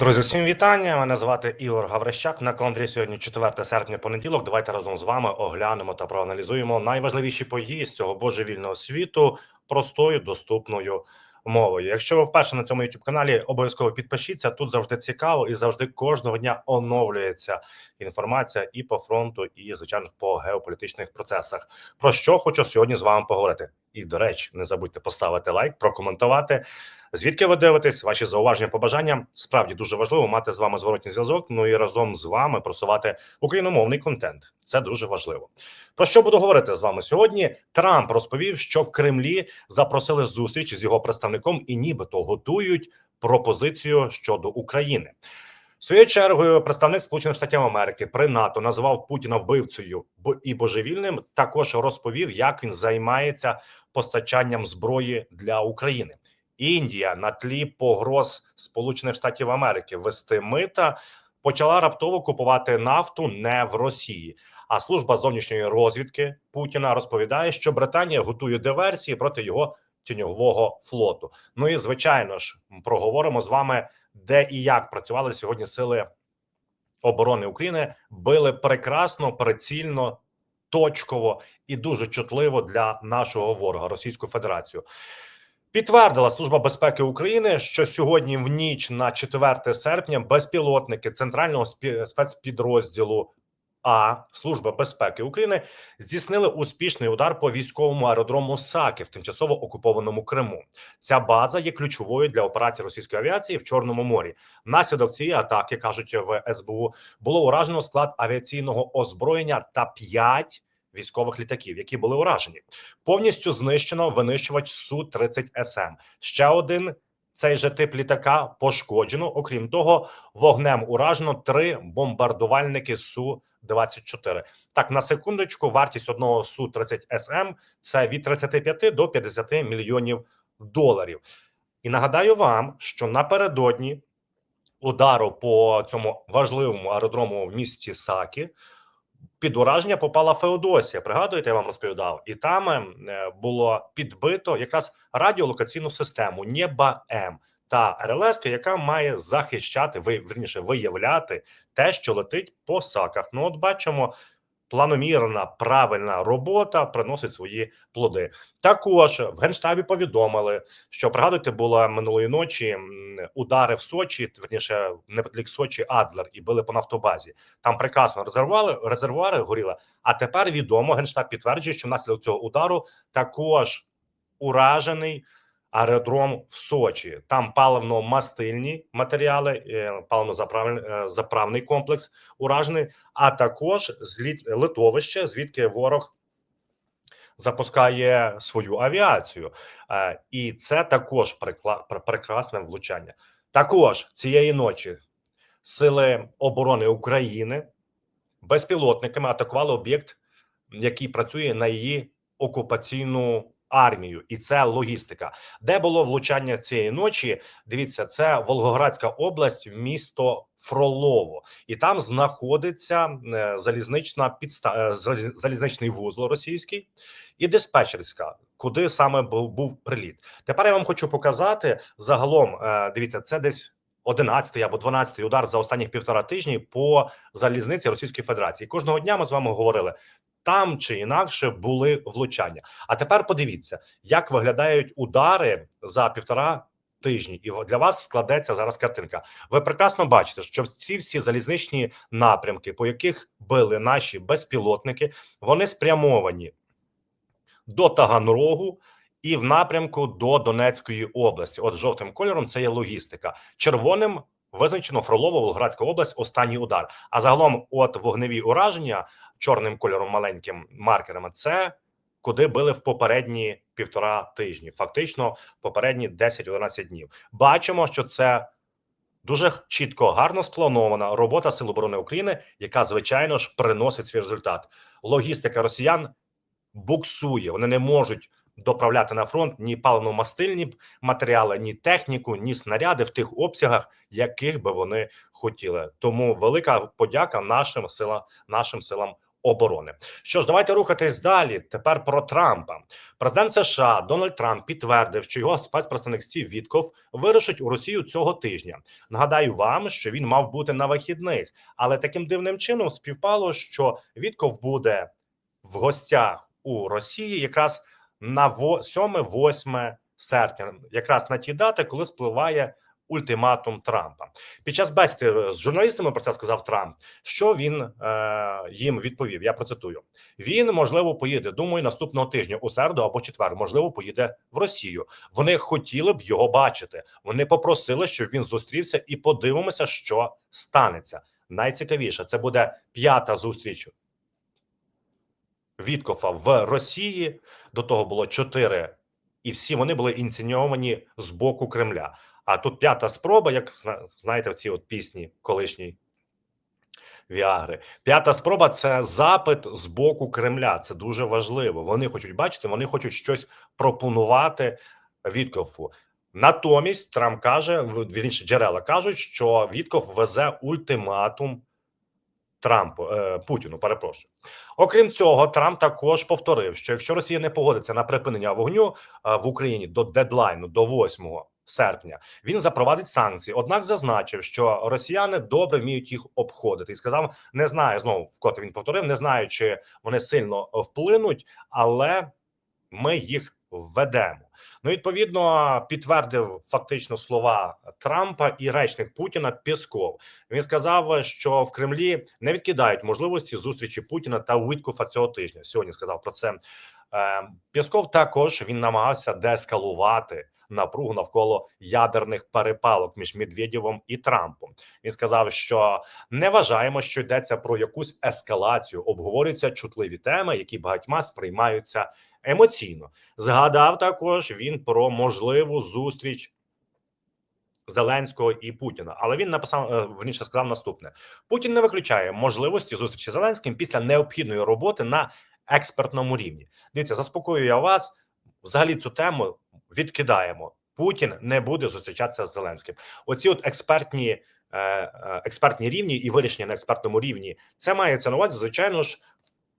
Друзі, всім вітання. Мене звати Ігор Гаврищак. На календарі сьогодні 4 серпня, понеділок. Давайте разом з вами оглянемо та проаналізуємо найважливіші події з цього божевільного світу простою доступною мовою. Якщо ви вперше на цьому youtube каналі, обов'язково підпишіться. Тут завжди цікаво і завжди кожного дня оновлюється інформація і по фронту, і звичайно по геополітичних процесах. Про що хочу сьогодні з вами поговорити. І до речі, не забудьте поставити лайк, прокоментувати. Звідки ви дивитесь, ваші зауваження, побажання справді дуже важливо мати з вами зворотній зв'язок. Ну і разом з вами просувати україномовний контент. Це дуже важливо. Про що буду говорити з вами сьогодні? Трамп розповів, що в Кремлі запросили зустріч з його представником і нібито готують пропозицію щодо України. Своєю чергою представник Сполучених Штатів Америки при НАТО назвав Путіна вбивцею і божевільним. Також розповів, як він займається постачанням зброї для України. Індія на тлі погроз Сполучених Штатів Америки вести мита почала раптово купувати нафту не в Росії. А служба зовнішньої розвідки Путіна розповідає, що Британія готує диверсії проти його тіньового флоту. Ну і звичайно ж проговоримо з вами, де і як працювали сьогодні сили оборони України. Били прекрасно, прицільно, точково і дуже чутливо для нашого ворога Російську Федерацію. Підтвердила служба безпеки України, що сьогодні, в ніч на 4 серпня, безпілотники центрального спецпідрозділу А Служба безпеки України здійснили успішний удар по військовому аеродрому САКи в тимчасово окупованому Криму. Ця база є ключовою для операції російської авіації в Чорному морі. Внаслідок цієї атаки кажуть в СБУ було уражено склад авіаційного озброєння та 5 військових літаків, які були уражені. Повністю знищено винищувач су 30 СМ. Ще один цей же тип літака пошкоджено. Окрім того, вогнем уражено три бомбардувальники су 24 Так на секундочку, вартість одного су 30 СМ це від 35 до 50 мільйонів доларів. І нагадаю вам, що напередодні удару по цьому важливому аеродрому в місті Сакі під ураження попала Феодосія. Пригадуєте, я вам розповідав, і там е, було підбито якраз радіолокаційну систему Нєба М та РЛС, яка має захищати верніше виявляти те, що летить по саках. Ну, от бачимо планомірна правильна робота приносить свої плоди. Також в генштабі повідомили, що пригадуйте, була минулої ночі удари в Сочі, верніше неподалік Сочі, Адлер і били по нафтобазі. Там прекрасно резервуари, резервуари горіли. А тепер відомо генштаб підтверджує, що внаслідок цього удару також уражений аеродром в Сочі. Там паливно-мастильні матеріали, е, паливно-заправний комплекс уражений, а також зліт литовище, звідки ворог. Запускає свою авіацію, е, і це також прекрасне влучання. Також цієї ночі сили оборони України безпілотниками атакували об'єкт, який працює на її окупаційну армію, і це логістика. Де було влучання цієї ночі? Дивіться, це Волгоградська область, місто Фролово, і там знаходиться е, залізнична підста... Е, залізничний вузол російський і диспетчерська. Куди саме був, приліт? Тепер я вам хочу показати загалом. Е, дивіться, це десь 11 або 12 удар за останніх півтора тижні по залізниці Російської Федерації. Кожного дня ми з вами говорили там чи інакше були влучання. А тепер подивіться, як виглядають удари за півтора. Тижні і для вас складеться зараз картинка. Ви прекрасно бачите, що ці всі залізничні напрямки, по яких били наші безпілотники, вони спрямовані до Таганрогу і в напрямку до Донецької області. От жовтим кольором це є логістика. Червоним визначено Фролово, Волградська область. Останній удар. А загалом, от вогневі ураження чорним кольором, маленьким маркерами, це куди били в попередні півтора тижні, фактично попередні 10-11 днів. Бачимо, що це дуже чітко, гарно спланована робота Сил оборони України, яка звичайно ж приносить свій результат. Логістика росіян буксує, вони не можуть доправляти на фронт ні паливно-мастильні матеріали, ні техніку, ні снаряди в тих обсягах, яких би вони хотіли. Тому велика подяка нашим силам, нашим силам оборони. Що ж, давайте рухатись далі. Тепер про Трампа. Президент США Дональд Трамп підтвердив, що його спецпредставник Стів Вітков вирушить у Росію цього тижня. Нагадаю вам, що він мав бути на вихідних, але таким дивним чином співпало, що Вітков буде в гостях у Росії якраз на 7-8 серпня, якраз на ті дати, коли спливає ультиматум Трампа. Під час бесіди з журналістами про це сказав Трамп. Що він е, їм відповів? Я процитую: він можливо поїде. Думаю, наступного тижня у середу або четвер. Можливо, поїде в Росію. Вони хотіли б його бачити. Вони попросили, щоб він зустрівся, і подивимося, що станеться. Найцікавіше це буде п'ята зустріч Віткофа в Росії. До того було чотири, і всі вони були ініційовані з боку Кремля. А тут п'ята спроба, як знаєте, в цій от пісні колишній Віагри. П'ята спроба це запит з боку Кремля. Це дуже важливо. Вони хочуть бачити, вони хочуть щось пропонувати Віткофу. Натомість Трамп каже, вірніше джерела кажуть, що Вітков везе ультиматум Трампу е, Путіну. Перепрошую. Окрім цього, Трамп також повторив, що якщо Росія не погодиться на припинення вогню е, в Україні до дедлайну до 8 серпня, він запровадить санкції. Однак зазначив, що росіяни добре вміють їх обходити, і сказав: не знаю знову вкоти він повторив, не знаю, чи вони сильно вплинуть, але ми їх введемо. Ну, відповідно, підтвердив фактично слова Трампа і речник Путіна Пєсков. Він сказав, що в Кремлі не відкидають можливості зустрічі Путіна та Уіткофа цього тижня. Сьогодні сказав про це Е, Пєсков. Також він намагався деескалувати напругу навколо ядерних перепалок між Медведєвим і Трампом. Він сказав, що не вважаємо, що йдеться про якусь ескалацію. Обговорюються чутливі теми, які багатьма сприймаються емоційно. Згадав також він про можливу зустріч. Зеленського і Путіна, але він написав е, верніше сказав наступне: Путін не виключає можливості зустрічі Зеленським після необхідної роботи на експертному рівні. Дивіться, заспокоюю я вас. Взагалі цю тему відкидаємо. Путін не буде зустрічатися з Зеленським. Оці от експертні е, е, експертні рівні і вирішення на експертному рівні це мається на увазі, звичайно ж,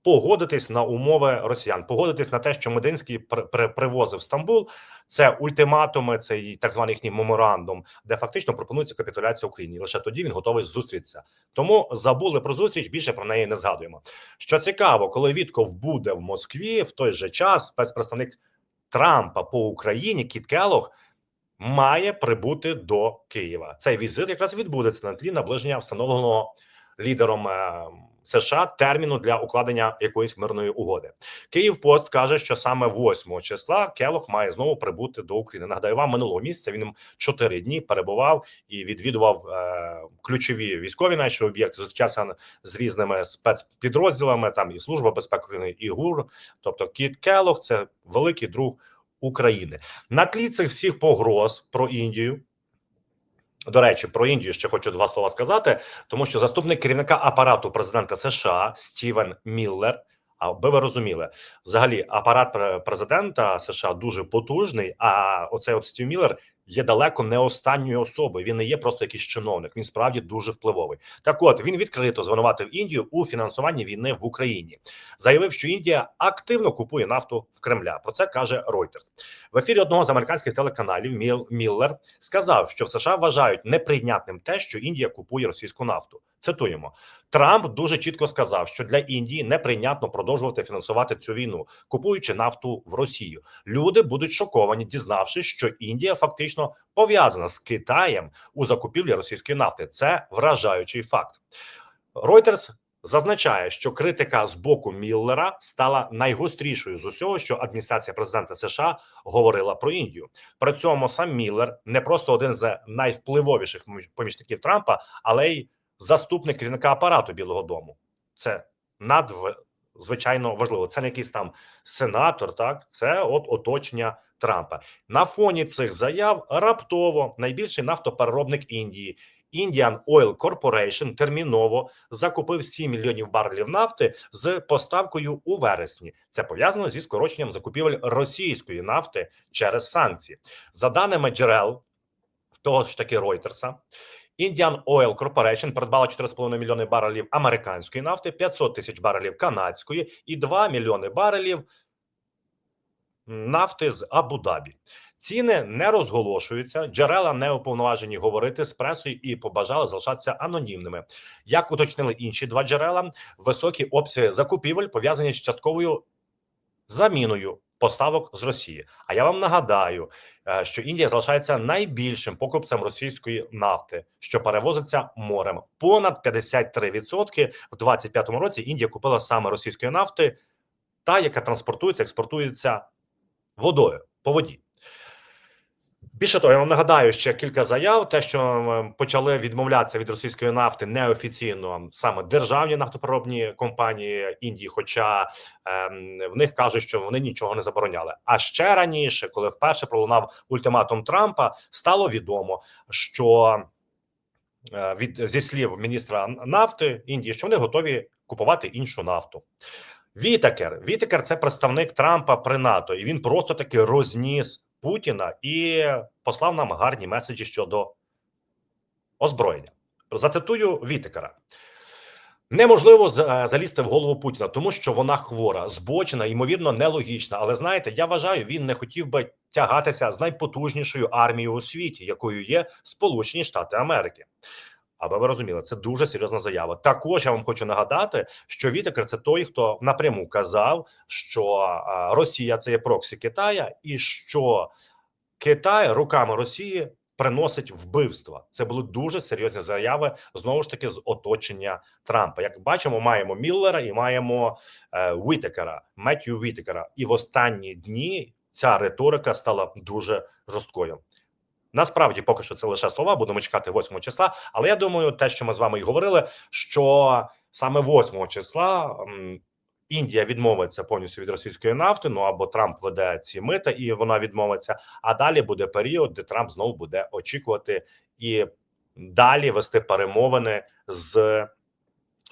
погодитись на умови росіян, погодитись на те, що Мединський при, при, привозив Стамбул. Це ультиматуми, це так званий їхній меморандум, де фактично пропонується капітуляція Україні. Лише тоді він готовий зустрітися. Тому забули про зустріч. Більше про неї не згадуємо. Що цікаво, коли Вітков буде в Москві, в той же час спецпредставник Трампа по Україні Кіт Келох має прибути до Києва. Цей візит якраз відбудеться на тлі наближення встановленого лідером. США терміну для укладення якоїсь мирної угоди. Київ Пост каже, що саме 8 числа Келох має знову прибути до України. Нагадаю вам минулого місяця він чотири дні перебував і відвідував е, ключові військові наші об'єкти. Зустрічався з різними спецпідрозділами. Там і служба безпеки і ГУР. Тобто, Кіт Келох це великий друг України на тлі цих всіх погроз про Індію. До речі, про Індію ще хочу два слова сказати, тому що заступник керівника апарату президента США Стівен Міллер. Аби ви розуміли, взагалі апарат президента США дуже потужний. А оцей от Стів Міллер є далеко не останньою особою. Він не є просто якийсь чиновник. Він справді дуже впливовий. Так, от він відкрито звинуватив Індію у фінансуванні війни в Україні. Заявив, що Індія активно купує нафту в Кремля. Про це каже Reuters. в ефірі одного з американських телеканалів. Міл Міллер сказав, що в США вважають неприйнятним те, що Індія купує російську нафту. Цитуємо Трамп дуже чітко сказав, що для Індії неприйнятно продовжувати фінансувати цю війну, купуючи нафту в Росію. Люди будуть шоковані, дізнавшись, що Індія фактично пов'язана з Китаєм у закупівлі російської нафти. Це вражаючий факт. Reuters Зазначає, що критика з боку Міллера стала найгострішою з усього, що адміністрація президента США говорила про Індію. При цьому сам Міллер не просто один з найвпливовіших помічників Трампа, але й заступник керівника апарату Білого Дому. Це надзвичайно важливо. Це не якийсь там сенатор, так це от оточення Трампа. На фоні цих заяв раптово найбільший нафтопереробник Індії. Indian Oil Corporation терміново закупив 7 мільйонів барелів нафти з поставкою у вересні. Це пов'язано зі скороченням закупівель російської нафти через санкції. За даними джерел того ж таки Ройтерса. Indian Oil Corporation придбала 4,5 мільйони барелів американської нафти, 500 тисяч барелів канадської і 2 мільйони барелів нафти з Абу-Дабі. Ціни не розголошуються, джерела не уповноважені говорити з пресою і побажали залишатися анонімними. Як уточнили інші два джерела, високі обсяги закупівель пов'язані з частковою заміною поставок з Росії. А я вам нагадаю, е, що Індія залишається найбільшим покупцем російської нафти, що перевозиться морем. Понад 53% в 2025 році Індія купила саме російської нафти, та яка транспортується, експортується водою по воді. Більше того, я вам нагадаю ще кілька заяв. Те, що е, почали відмовлятися від російської нафти неофіційно саме державні нафтопереробні компанії Індії, хоча ем, в них кажуть, що вони нічого не забороняли. А ще раніше, коли вперше пролунав ультиматум Трампа, стало відомо, що е, від зі слів міністра нафти Індії, що вони готові купувати іншу нафту. Вітакер Вітакер це представник Трампа при НАТО, і він просто таки розніс Путіна і послав нам гарні меседжі щодо озброєння. Зацитую Вітикера. Неможливо за- залізти в голову Путіна, тому що вона хвора, збочена, ймовірно, нелогічна. Але знаєте, я вважаю, він не хотів би тягатися з найпотужнішою армією у світі, якою є Сполучені Штати Америки. Аби ви розуміли, це дуже серйозна заява. Також я вам хочу нагадати, що Вітекер це той, хто напряму казав, що Росія це є проксі Китая, і що Китай руками Росії приносить вбивства. Це були дуже серйозні заяви знову ж таки з оточення Трампа. Як бачимо, маємо Міллера і маємо е, Вітекера, Меттью Вітекера. І в останні дні ця риторика стала дуже жорсткою. Насправді, поки що це лише слова. Будемо чекати 8 числа. Але я думаю, те, що ми з вами і говорили, що саме 8 числа Індія відмовиться повністю від російської нафти. Ну або Трамп веде ці мита, і вона відмовиться. А далі буде період, де Трамп знову буде очікувати і далі вести перемовини з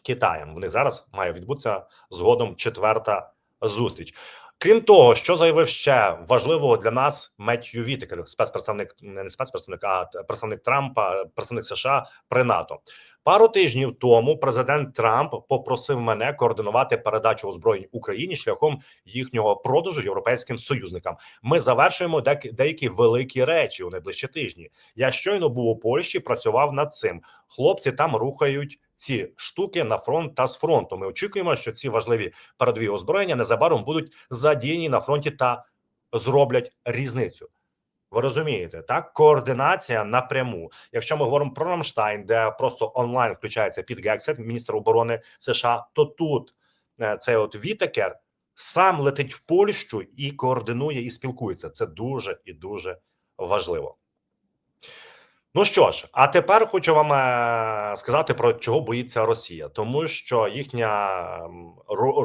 Китаєм. В них зараз має відбутися згодом четверта зустріч. Крім того, що заявив ще важливого для нас Меттью Вітекер, спецпредставник не спецпредставник, а представник Трампа, представник США при НАТО. Пару тижнів тому президент Трамп попросив мене координувати передачу озброєнь Україні шляхом їхнього продажу європейським союзникам. Ми завершуємо деякі, великі речі у найближчі тижні. Я щойно був у Польщі, працював над цим. Хлопці там рухають ці штуки на фронт та з фронту. Ми очікуємо, що ці важливі передові озброєння незабаром будуть задіяні на фронті та зроблять різницю. Ви розумієте, так координація напряму. Якщо ми говоримо про Рамштайн, де просто онлайн включається під Гексет, міністр оборони США, то тут е, цей от Вітекер сам летить в Польщу і координує і спілкується. Це дуже і дуже важливо. Ну що ж, а тепер хочу вам е, сказати про чого боїться Росія, тому що їхня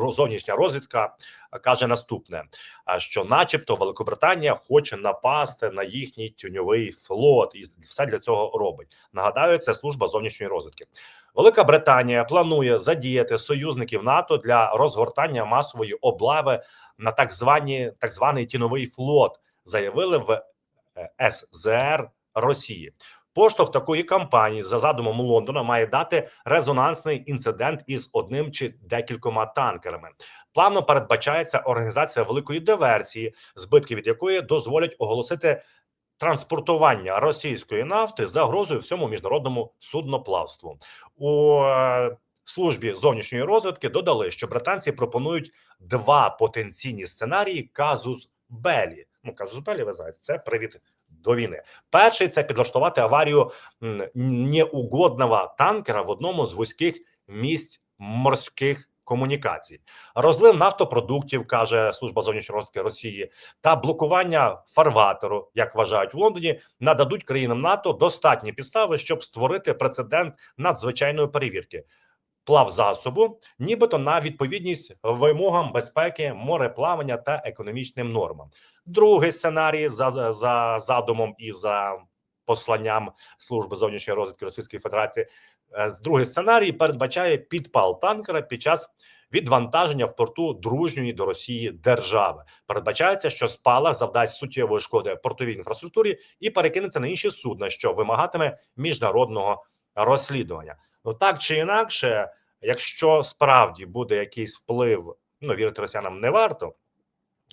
зовнішня розвідка каже наступне: що, начебто, Великобританія хоче напасти на їхній тюньовий флот, і все для цього робить. Нагадаю, це служба зовнішньої розвідки. Велика Британія планує задіяти союзників НАТО для розгортання масової облави на так звані так званий тіновий флот, заявили в е, СЗР Росії. Поштовх такої кампанії за задумом Лондона має дати резонансний інцидент із одним чи декількома танкерами. Плавно передбачається організація великої диверсії, збитки від якої дозволять оголосити транспортування російської нафти загрозою всьому міжнародному судноплавству. У е, службі зовнішньої розвідки додали, що британці пропонують два потенційні сценарії казус белі. Ну казус белі, ви знаєте, це привід до війни. Перший це підлаштувати аварію неугодного танкера в одному з вузьких місць морських комунікацій, розлив нафтопродуктів, каже служба зовнішньої розвідки Росії, та блокування фарватеру, як вважають в Лондоні, нададуть країнам НАТО достатні підстави, щоб створити прецедент надзвичайної перевірки. Плав засобу, нібито на відповідність вимогам безпеки, мореплавання та економічним нормам. Другий сценарій за, за задумом і за посланням служби зовнішньої розвідки Російської Федерації. Е, Другий сценарій передбачає підпал танкера під час відвантаження в порту дружньої до Росії держави. Передбачається, що спалах завдасть суттєвої шкоди портовій інфраструктурі і перекинеться на інші судна, що вимагатиме міжнародного розслідування. Ну так чи інакше, якщо справді буде якийсь вплив, ну вірити росіянам не варто.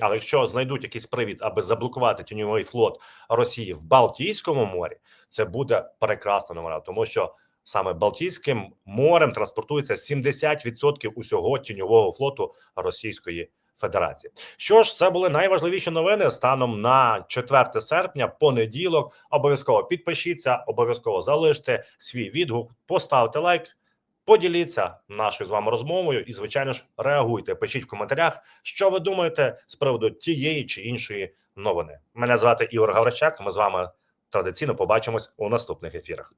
Але якщо знайдуть якийсь привід, аби заблокувати тіньовий флот Росії в Балтійському морі, це буде прекрасна новина, тому що саме Балтійським морем транспортується 70% усього тіньового флоту Російської Федерації. Що ж, це були найважливіші новини станом на 4 серпня, понеділок. Обов'язково підпишіться, обов'язково залиште свій відгук, поставте лайк. Поділіться нашою з вами розмовою і, звичайно ж, реагуйте. Пишіть в коментарях, що ви думаєте з приводу тієї чи іншої новини. Мене звати Ігор Гаврищак. Ми з вами традиційно побачимось у наступних ефірах.